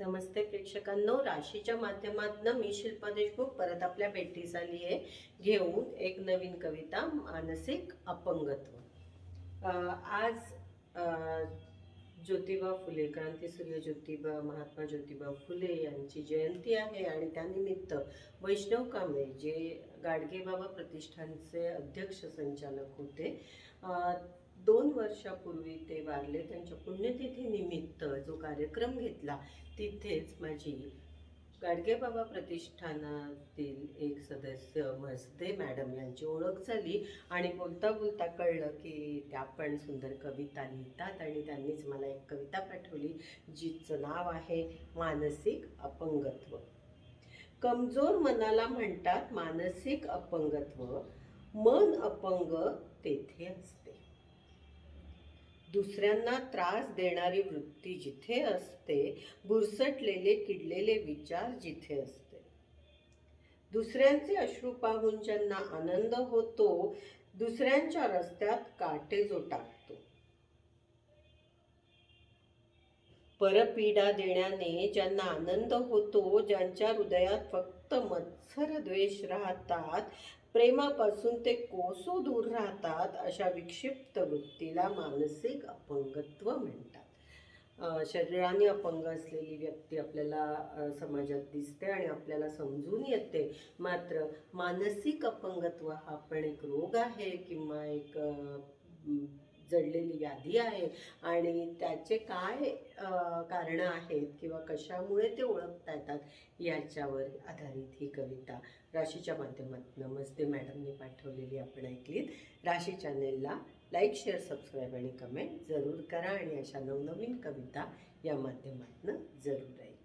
नमस्ते प्रेक्षकांनो. राशीच्या माध्यमातून मी शिल्पा देशमुख परत आपल्या भेटी झाली आहे. घेऊन एक नवीन कविता मानसिक अपंगत्व. आज ज्योतिबा फुले क्रांतीसूर्य ज्योतिबा महात्मा ज्योतिबा फुले यांची जयंती आहे आणि त्यानिमित्त वैष्णव कांबळे जे गाडगेबाबा प्रतिष्ठानचे अध्यक्ष संचालक होते दोन वर्षापूर्वी ते वारले. त्यांच्या पुण्यतिथीनिमित्त जो कार्यक्रम घेतला. तिथेच माझी गाडगेबाबा प्रतिष्ठानातील एक सदस्य म्हसदे मॅडम यांची ओळख झाली आणि बोलता बोलता कळलं की त्या पण सुंदर कविता लिहितात आणि त्यांनीच मला एक कविता पाठवली जिचं नाव आहे मानसिक अपंगत्व. कमजोर मनाला म्हणतात मानसिक अपंगत्व. मन अपंग तेथे असते. दुसऱ्यांना त्रास देणारी वृत्ती जिथे असते बुरसटलेले किडलेले विचार जिथे असते. दुसऱ्यांचे अश्रू पाहून ज्यांना आनंद होतो दुसऱ्यांच्या रस्त्यात काटे परपीडा देण्याने ज्यांना आनंद होतो ज्यांच्या हृदयात फक्त मत्सर द्वेष राहतात प्रेमापासून ते कोसो दूर राहतात अशा विक्षिप्त वृत्तीला मानसिक अपंगत्व म्हणतात. शरीराने अपंग असलेली व्यक्ती आपल्याला समाजात दिसते आणि आपल्याला समजून येते. मात्र मानसिक अपंगत्व हा पण एक रोग आहे किंवा एक जडलेली यादी आहे आणि त्याचे काय कारणं आहेत किंवा कशामुळे ते ओळखता येतात याच्यावर आधारित ही कविता राशीच्या माध्यमातून. मस्ते मॅडमने पाठवलेली आपण ऐकलीत. राशी चॅनेलला लाईक शेअर सबस्क्राईब आणि कमेंट जरूर करा आणि अशा नवनवीन कविता या माध्यमातून जरूर ऐका.